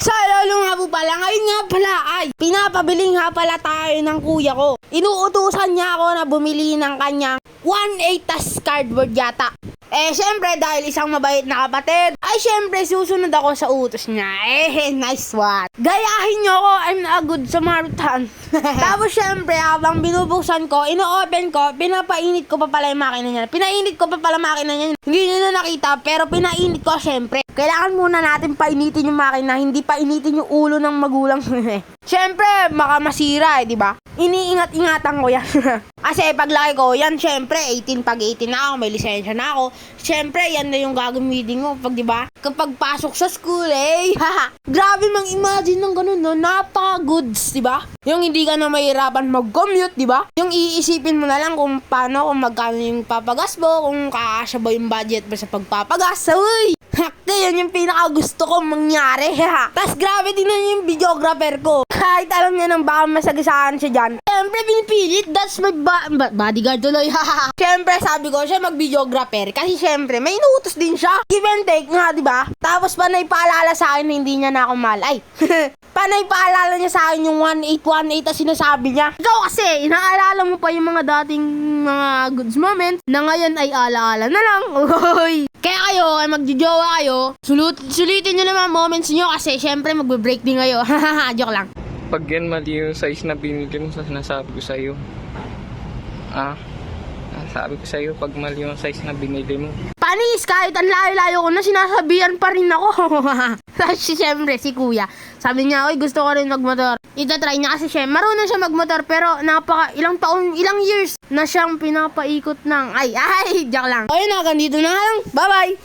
Sa lalo nga po pala, ngayon nga pala ay pinapabili nga pala tayo ng kuya ko. Inuutusan niya ako na bumili ng kanyang 1.8 tas cardboard yata. Eh, syempre, dahil isang mabait na kapatid, ay syempre, susunod ako sa utos niya. Eh, nice one. Gayahin niyo ako, I'm a good Samaritan. Tapos, syempre, habang binubuksan ko, ino-open ko, pinapainit ko pa pala yung makina niya. Pinainit ko pa pala makina niya. Hindi niyo na nakita, pero pinainit ko, syempre. Kailangan muna natin painitin yung makina, hindi painitin yung ulo ng magulang. syempre, baka masira eh, di ba? Iniingat-ingatan ko yan. Kasi paglaki ko, yan syempre, 18 pag 18 na ako, may lisensya na ako. Syempre, yan na yung gagamitin ko pag, di ba? Kapag pasok sa school, eh. Grabe mang imagine ng ganun, no? Napaka-goods, di ba? Yung hindi ka na mahirapan mag-commute, di ba? Yung iisipin mo na lang kung paano, kung magkano yung papagas mo, kung kakasya ba yung budget mo sa pagpapagas. Uy! Hakte, yan yung pinaka gusto kong mangyari. Tapos grabe din na yung videographer ko. Kahit alam niya nang baka masagasaan siya dyan. Siyempre, pinipilit. That's my ba- ba- bodyguard tuloy. Siyempre, sabi ko, siya mag-videographer. Kasi siyempre, may inuutos din siya. Give and take nga, di ba? Tapos panay paalala sa akin na hindi niya na ako mahal. Ay, panay paalala niya sa akin yung 1818 na sinasabi niya. Ikaw kasi, inaalala mo pa yung mga dating mga goods moments na ngayon ay alaala na lang. Uy! Kaya kayo, ay magjojowa kayo, sulut sulitin nyo naman moments nyo kasi syempre magbe-break din kayo. Joke lang. Pag yan mali yung size na binili mo sa sinasabi ko sa'yo. Ah, sabi ko sa'yo pag mali yung size na binili mo. Panis, kahit ang layo-layo ko na sinasabihan pa rin ako. Tapos syempre, si kuya, sabi niya, oy gusto ko rin magmotor. Ita-try niya kasi siya, marunong siya magmotor pero napaka ilang taon, ilang years na siyang pinapaikot ng, ay, ay, joke lang. Ayun na, ganito na lang. Bye-bye!